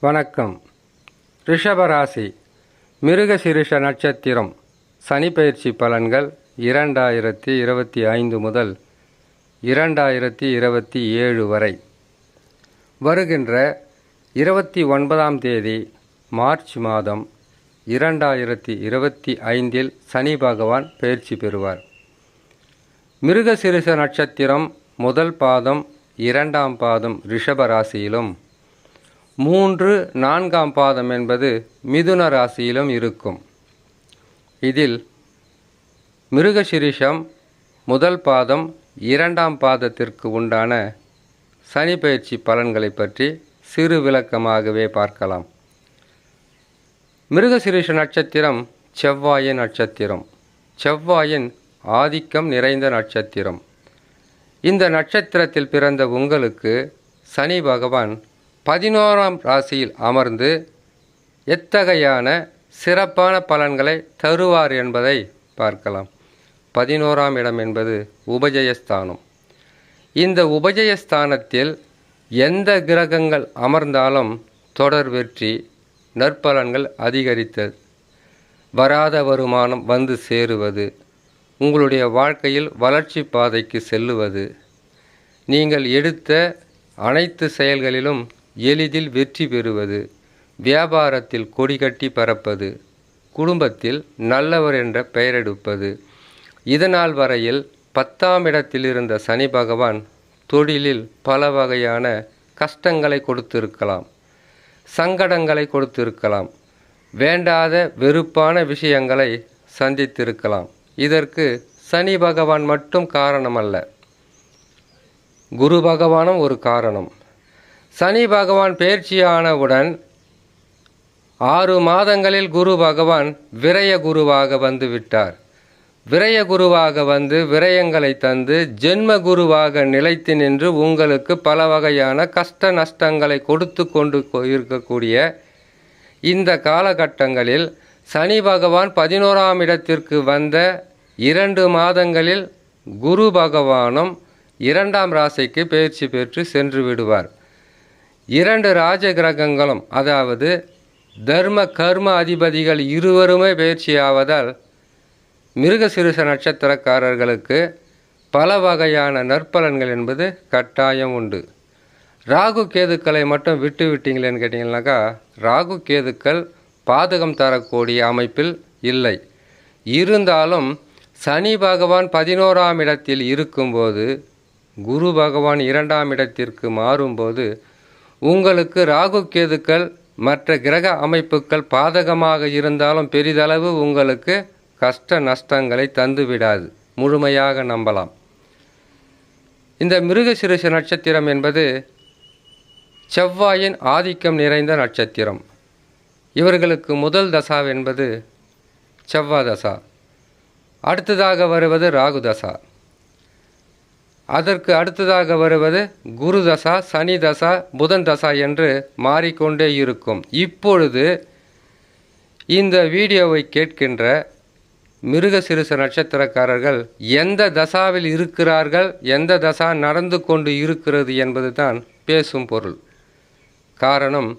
வணக்கம். ரிஷபராசி. மிருகசிருஷ நட்சத்திரம். சனி பயிற்சி பலன்கள் இரண்டாயிரத்தி இருபத்தி ஐந்து முதல் இரண்டாயிரத்தி இருபத்தி ஏழு வரை. வருகின்ற இருபத்தி ஒன்பதாம் தேதி மார்ச் மாதம் இரண்டாயிரத்தி இருபத்தி ஐந்தில் சனி பகவான் பயிற்சி பெறுவார். மிருகசிருஷ நட்சத்திரம் முதல் பாதம் இரண்டாம் பாதம் ரிஷபராசியிலும் மூன்று நான்காம் பாதம் என்பது மிதுன ராசியிலும் இருக்கும். இதில் மிருகசிரிஷம் முதல் பாதம் இரண்டாம் பாதத்திற்கு உண்டான சனி பயிற்சி பலன்களை பற்றி சிறு விளக்கமாகவே பார்க்கலாம். மிருகசிரிஷ நட்சத்திரம் செவ்வாயின் நட்சத்திரம். செவ்வாயின் ஆதிக்கம் நிறைந்த நட்சத்திரம். இந்த நட்சத்திரத்தில் பிறந்த உங்களுக்கு சனி பகவான் பதினோராம் ராசியில் அமர்ந்து எத்தகையான சிறப்பான பலன்களை தருவார் என்பதை பார்க்கலாம். பதினோராம் இடம் என்பது உபஜயஸ்தானம். இந்த உபஜயஸ்தானத்தில் எந்த கிரகங்கள் அமர்ந்தாலும் தொடர் வெற்றி நற்பலன்கள் அதிகரித்தது வராத வருமானம் வந்து சேருவது உங்களுடைய வாழ்க்கையில் வளர்ச்சி பாதைக்கு செல்லுவது நீங்கள் எடுத்த அனைத்து செயல்களிலும் எளிதில் வெற்றி பெறுவது வியாபாரத்தில் கொடிகட்டி பறப்பது குடும்பத்தில் நல்லவர் என்ற பெயரெடுப்பது இதனால் வரையில் பத்தாம் இடத்தில் இருந்த சனி பகவான் தொழிலில் பல வகையான கஷ்டங்களை கொடுத்திருக்கலாம் சங்கடங்களை கொடுத்திருக்கலாம் வேண்டாத வெறுப்பான விஷயங்களை சந்தித்திருக்கலாம். இதற்கு சனி பகவான் மட்டும் காரணமல்ல. குரு பகவானும் ஒரு காரணம். சனி பகவான் பயிற்சியானவுடன் ஆறு மாதங்களில் குரு பகவான் விரய குருவாக வந்து விட்டார். விரய குருவாக வந்து விரயங்களை தந்து ஜென்ம குருவாக நிலைத்து நின்று உங்களுக்கு பல வகையான கஷ்ட நஷ்டங்களை கொடுத்து கொண்டு இருக்கக்கூடிய இந்த காலகட்டங்களில் சனி பகவான் பதினோராம் இடத்திற்கு வந்த இரண்டு மாதங்களில் குரு பகவானும் இரண்டாம் ராசிக்கு பயிற்சி பெற்று சென்று விடுவார். இரண்டு ராஜ கிரகங்களும் அதாவது தர்ம கர்ம அதிபதிகள் இருவருமே பயிற்சியாவதால் மிருகசிறுச நட்சத்திரக்காரர்களுக்கு பல வகையான நற்பலன்கள் என்பது கட்டாயம் உண்டு. ராகு கேதுக்களை மட்டும் விட்டு விட்டீங்களேன்னு கேட்டிங்கனாக்கா ராகு கேதுக்கள் பாதகம் தரக்கூடிய அமைப்பில் இல்லை. இருந்தாலும் சனி பகவான் பதினோராம் இடத்தில் இருக்கும்போது குரு பகவான் இரண்டாம் இடத்திற்கு மாறும்போது உங்களுக்கு ராகு கேதுக்கள் மற்ற கிரக அமைப்புகள் பாதகமாக இருந்தாலும் பெரிதளவு உங்களுக்கு கஷ்ட நஷ்டங்களை தந்துவிடாது முழுமையாக நம்பலாம். இந்த மிருகசிறுச நட்சத்திரம் என்பது செவ்வாயின் ஆதிக்கம் நிறைந்த நட்சத்திரம். இவர்களுக்கு முதல் தசா என்பது செவ்வா தசா அடுத்ததாக வருவது ராகு தசா அதற்கு அடுத்ததாக வருவது குரு தசா சனி தசா புதன் தசா என்று மாறிக்கொண்டே இருக்கும். இப்பொழுது இந்த வீடியோவை கேட்கின்ற மிருகசிறுச நட்சத்திரக்காரர்கள் எந்த தசாவில் இருக்கிறார்கள் எந்த தசா நடந்து கொண்டு இருக்கிறது என்பது தான் பேசும் பொருள். காரணம்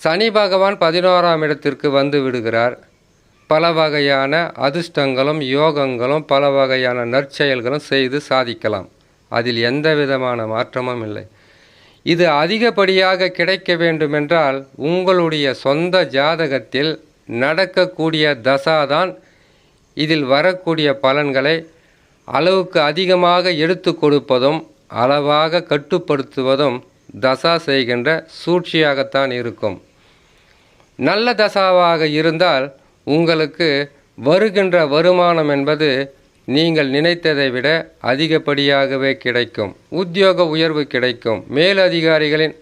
சனி பகவான் பதினோராம் இடத்திற்கு வந்து விடுகிறார். பல வகையான அதிர்ஷ்டங்களும் யோகங்களும் பல வகையான நற்செயல்களும் செய்து சாதிக்கலாம். அதில் எந்த விதமான மாற்றமும் இல்லை. இது அதிகப்படியாக கிடைக்க வேண்டுமென்றால் உங்களுடைய சொந்த ஜாதகத்தில் நடக்கக்கூடிய தசாதான் இதில் வரக்கூடிய பலன்களை அளவுக்கு அதிகமாக எடுத்து கொடுப்பதும் அளவாக கட்டுப்படுத்துவதும் தசா செய்கின்ற சூழ்ச்சியாகத்தான் இருக்கும். நல்ல தசாவாக இருந்தால் உங்களுக்கு வருகின்ற வருமானம் என்பது நீங்கள் நினைத்ததை விட அதிகப்படியாகவே கிடைக்கும். உத்தியோக உயர்வு கிடைக்கும். மேலதிகாரிகளின்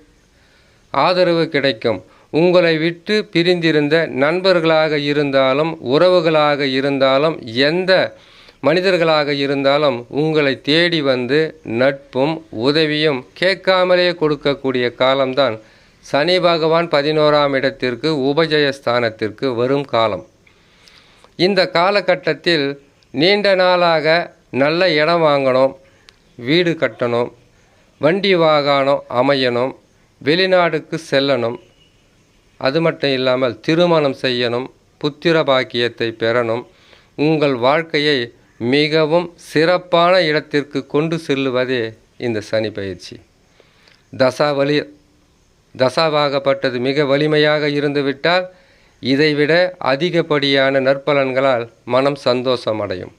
ஆதரவு கிடைக்கும். உங்களை விட்டு பிரிந்திருந்த நண்பர்களாக இருந்தாலும் உறவுகளாக இருந்தாலும் எந்த மனிதர்களாக இருந்தாலும் உங்களை தேடி வந்து நட்பும் உதவியும் கேட்காமலே கொடுக்கக்கூடிய காலம்தான் சனி பகவான் பதினோராம் இடத்திற்கு உபஜயஸ்தானத்திற்கு வரும் காலம். இந்த காலகட்டத்தில் நீண்ட நாளாக நல்ல இடம் வாங்கணும் வீடு கட்டணும் வண்டி வாகனம் அமையணும் வெளிநாடுக்கு செல்லணும். அது மட்டும் இல்லாமல் திருமணம் செய்யணும் புத்திர பாக்கியத்தை பெறணும். உங்கள் வாழ்க்கையை மிகவும் சிறப்பான இடத்திற்கு கொண்டு செல்லுவதே இந்த சனி பயிற்சி. தசாவலி தசாவாகப்பட்டது மிக வலிமையாக இருந்துவிட்டால் இதைவிட அதிகப்படியான நற்பலன்களால் மனம் சந்தோஷம் அடையும்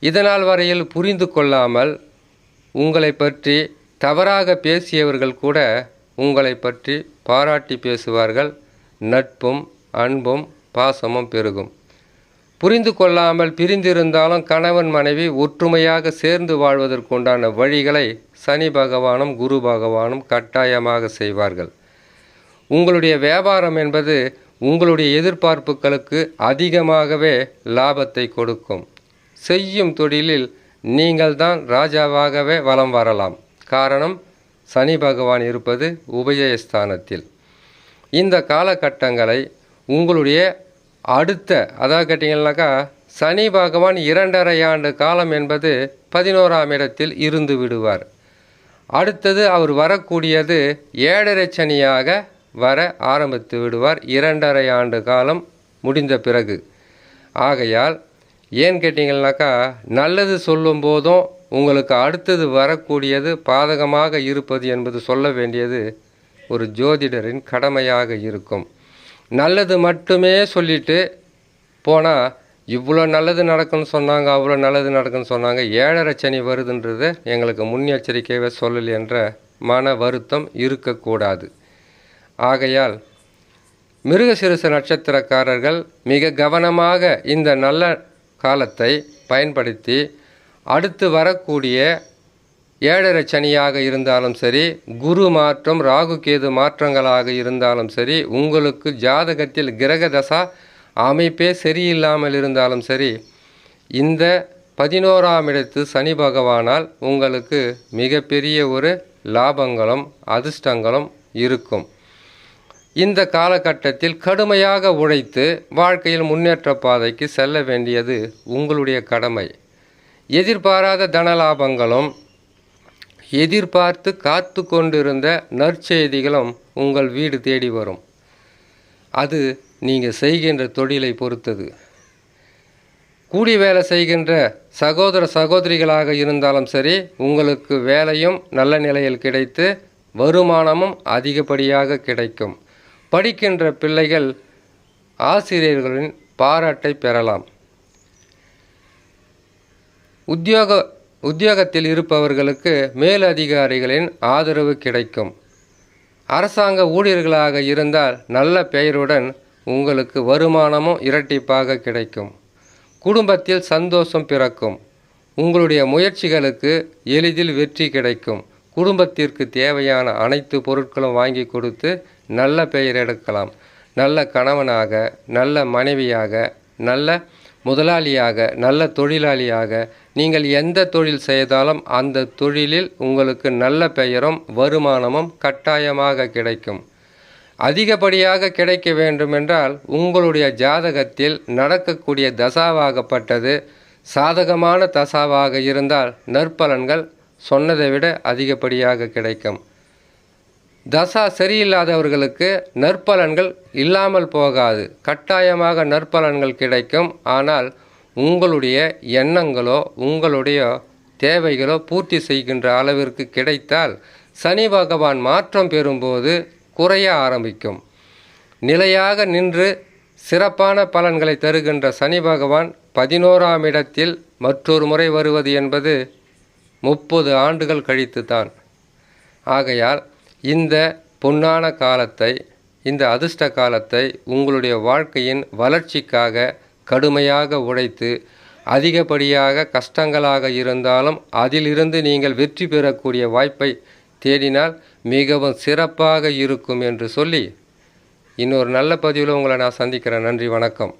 இதனால் வரையில் புரிந்து கொள்ளாமல் உங்களை பற்றி தவறாக பேசியவர்கள் கூட உங்களை பற்றி பாராட்டி பேசுவார்கள். நட்பும் அன்பும் பாசமும் பெருகும். புரிந்து கொள்ளாமல் பிரிந்திருந்தாலும் கணவன் மனைவி ஒற்றுமையாக சேர்ந்து வாழ்வதற்குண்டான வழிகளை சனி பகவானும் குரு பகவானும் கட்டாயமாக செய்வார்கள். உங்களுடைய வியாபாரம் என்பது உங்களுடைய எதிர்பார்ப்புகளுக்கு அதிகமாகவே லாபத்தை கொடுக்கும். செய்யும் தொழிலில் நீங்கள்தான் ராஜாவாகவே வலம் வரலாம். காரணம் சனி பகவான் இருப்பது உபயஸ்தானத்தில். இந்த காலகட்டங்களை உங்களுடைய அடுத்த அதாவது கேட்டிங்கன்னாக்கா சனி பகவான் இரண்டரை ஆண்டு காலம் என்பது பதினோராம் இடத்தில் இருந்து விடுவார். அடுத்தது அவர் வரக்கூடியது ஏழரை சனியாக வர ஆரம்பித்து விடுவார் இரண்டரை ஆண்டு காலம் முடிந்த பிறகு. ஆகையால் ஏன் கேட்டிங்கன்னாக்கா நல்லது சொல்லும் போதும் உங்களுக்கு அடுத்தது வரக்கூடியது பாதகமாக இருப்பது என்பது சொல்ல வேண்டியது ஒரு ஜோதிடரின் கடமையாக இருக்கும். நல்லது மட்டுமே சொல்லிட்டு போனால் இவ்வளோ நல்லது நடக்குன்னு சொன்னாங்க அவ்வளோ நல்லது நடக்குன்னு சொன்னாங்க ஏழரை சனி வருதுன்றது எங்களுக்கு முன்னெச்சரிக்கையாக சொல்லலை என்ற மன வருத்தம் இருக்கக்கூடாது. ஆகையால் மிருகசிறுச நட்சத்திரக்காரர்கள் மிக கவனமாக இந்த நல்ல காலத்தை பயன்படுத்தி அடுத்து வரக்கூடிய ஏழரை சனியாக இருந்தாலும் சரி குரு மாற்றம் ராகு கேது மாற்றங்களாக இருந்தாலும் சரி உங்களுக்கு ஜாதகத்தில் கிரக தசா அமைப்பே சரியில்லாமல் இருந்தாலும் சரி இந்த பதினோராம் இடத்து சனி பகவானால் உங்களுக்கு மிகப்பெரிய ஒரு லாபங்களும் அதிர்ஷ்டங்களும் இருக்கும். இந்த காலகட்டத்தில் கடுமையாக உழைத்து வாழ்க்கையில் முன்னேற்ற பாதைக்கு செல்ல வேண்டியது உங்களுடைய கடமை. எதிர்பாராத தனலாபங்களும் எதிர்பார்த்து காத்து கொண்டிருந்த நற்செய்திகளும் உங்கள் வீடு தேடி வரும். அது நீங்கள் செய்கின்ற தொழிலை பொறுத்தது. கூலி வேலை செய்கின்ற சகோதர சகோதரிகளாக இருந்தாலும் சரி உங்களுக்கு வேலையும் நல்ல நிலையில் கிடைத்து வருமானமும் அதிகப்படியாக கிடைக்கும். படிக்கின்ற பிள்ளைகள் ஆசிரியர்களின் பாராட்டை பெறலாம். உத்தியோக உத்தியோகத்தில் இருப்பவர்களுக்கு மேலதிகாரிகளின் ஆதரவு கிடைக்கும். அரசாங்க ஊழியர்களாக இருந்தால் நல்ல பெயருடன் உங்களுக்கு வருமானமும் இரட்டிப்பாக கிடைக்கும். குடும்பத்தில் சந்தோஷம் பிறக்கும். உங்களுடைய முயற்சிகளுக்கு எளிதில் வெற்றி கிடைக்கும். குடும்பத்திற்கு தேவையான அனைத்து பொருட்களும் வாங்கி கொடுத்து நல்ல பெயர் எடுக்கலாம். நல்ல கணவனாக நல்ல மனைவியாக நல்ல முதலாளியாக நல்ல தொழிலாளியாக நீங்கள் எந்த தொழில் செய்தாலும் அந்த தொழிலில் உங்களுக்கு நல்ல பெயரும் வருமானமும் கட்டாயமாக கிடைக்கும். அதிகப்படியாக கிடைக்க வேண்டுமென்றால் உங்களுடைய ஜாதகத்தில் நடக்கக்கூடிய தசாவாகப்பட்டது சாதகமான தசாவாக இருந்தால் நற்பலன்கள் சொன்னதை விட அதிகப்படியாக கிடைக்கும். தசா சரியில்லாதவர்களுக்கு நற்பலன்கள் இல்லாமல் போகாது. கட்டாயமாக நற்பலன்கள் கிடைக்கும். ஆனால் உங்களுடைய எண்ணங்களோ உங்களுடைய தேவைகளோ பூர்த்தி செய்கின்ற அளவிற்கு கிடைத்தால் சனி பகவான் மாற்றம் பெறும்போது குறைய ஆரம்பிக்கும். நிலையாக நின்று சிறப்பான பலன்களை தருகின்ற சனி பகவான் பதினோராம் இடத்தில் மற்றொரு முறை வருவது என்பது முப்பது ஆண்டுகள் கழித்து தான் ஆகையால் இந்த பொன்னான காலத்தை இந்த அதிர்ஷ்ட காலத்தை உங்களுடைய வாழ்க்கையின் வளர்ச்சிக்காக கடுமையாக உழைத்து அதிகப்படியாக கஷ்டங்களாக இருந்தாலும் அதிலிருந்து நீங்கள் வெற்றி பெறக்கூடிய வாய்ப்பை தேடினால் மிகவும் சிறப்பாக இருக்கும் என்று சொல்லி இன்னொரு நல்ல பதிவில் உங்களை நான் சந்திக்கிறேன். நன்றி வணக்கம்.